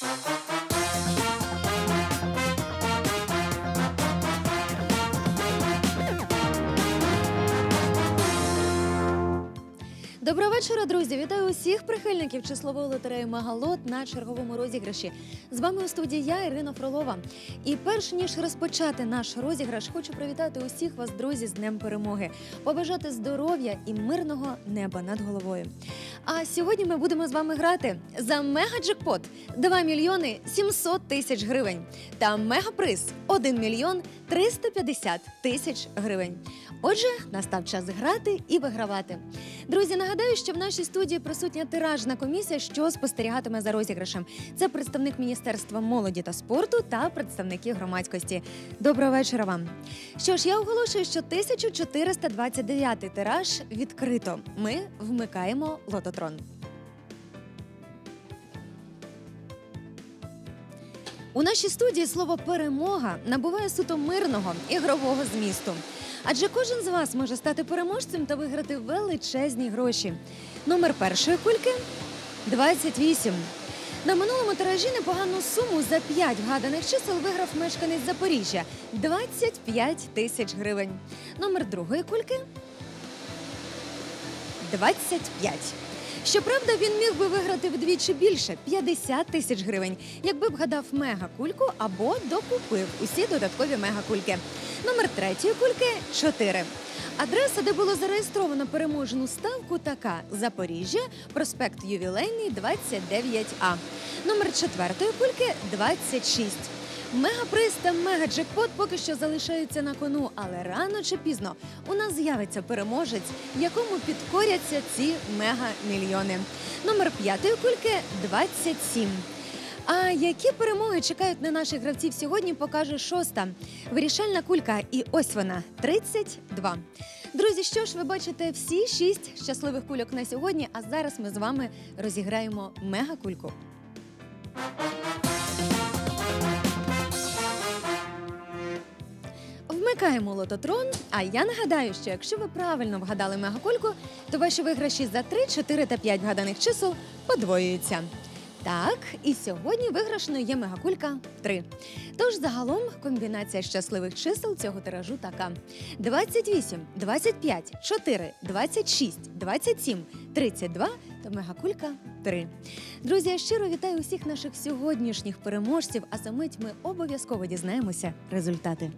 Thank you. Доброго вечора, друзі! Вітаю усіх прихильників числової лотереї Магалот на черговому розіграші. З вами у студії я, Ірина Фролова. І перш ніж розпочати наш розіграш, хочу привітати усіх вас, друзі, з Днем Перемоги, побажати здоров'я і мирного неба над головою. А сьогодні ми будемо з вами грати за мегаджекпот 2 мільйони 700 тисяч гривень та мегаприз 1 мільйон 350 тисяч гривень. Отже, настав час грати і вигравати. Друзі, нагадаю, що в нашій студії присутня тиражна комісія, що спостерігатиме за розіграшем. Це представник Міністерства молоді та спорту та представники громадськості. Доброго вечора вам. Що ж, я оголошую, що 1429 тираж відкрито. Ми вмикаємо лототрон. У нашій студії слово перемога набуває суто мирного ігрового змісту. Адже кожен з вас може стати переможцем та виграти величезні гроші. Номер першої кульки 28. На минулому тиражі непогану суму за 5 вгаданих чисел виграв мешканець Запоріжжя 25 тисяч гривень. Номер другої кульки 25. Щоправда, він міг би виграти вдвічі більше 50 тисяч гривень, якби б гадав мегакульку або докупив усі додаткові мегакульки. Номер третьої кульки 4. Адреса, де було зареєстровано переможну ставку, така Запоріжжя, проспект Ювілейний, 29А. Номер четвертої кульки 26. Мегаприз та мегаджекпот поки що залишаються на кону, але рано чи пізно у нас з'явиться переможець, якому підкоряться ці мега-мільйони. Номер п'ятої кульки 27. А які перемоги чекають на наших гравців сьогодні, покаже шоста. Вирішальна кулька, і ось вона 32. Друзі, що ж, ви бачите всі шість щасливих кульок на сьогодні. А зараз ми з вами розіграємо мегакульку. Вмикаємо лототрон. А я нагадаю, що якщо ви правильно вгадали мегакульку, то ваші виграші за 3, 4 та 5 вгаданих чисел подвоюються. Так, і сьогодні виграшною є мегакулька 3. Тож загалом комбінація щасливих чисел цього тиражу така: 28, 25, 4, 26, 27, 32 та мегакулька 3. Друзі, я щиро вітаю усіх наших сьогоднішніх переможців, а за мить ми обов'язково дізнаємося результати.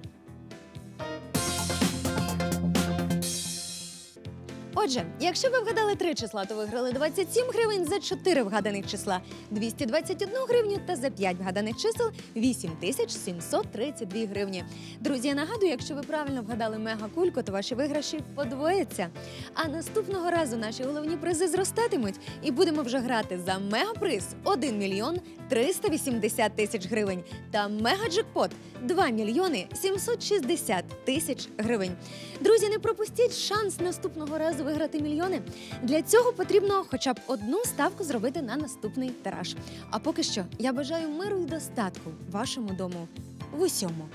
Отже, якщо ви вгадали три числа, то виграли 27 гривень за 4 вгаданих числа, 221 гривню та за 5 вгаданих чисел 8732 гривні. Друзі, я нагадую, якщо ви правильно вгадали мегакульку, то ваші виграші подвояться. А наступного разу наші головні призи зростатимуть і будемо вже грати за мегаприз 1 мільйон 380 тисяч гривень та мегаджекпот 2 мільйони 760 тисяч гривень. Друзі, не пропустіть шанс наступного разу виграти мільйони. Для цього потрібно хоча б одну ставку зробити на наступний тираж. А поки що я бажаю миру і достатку вашому дому в усьому.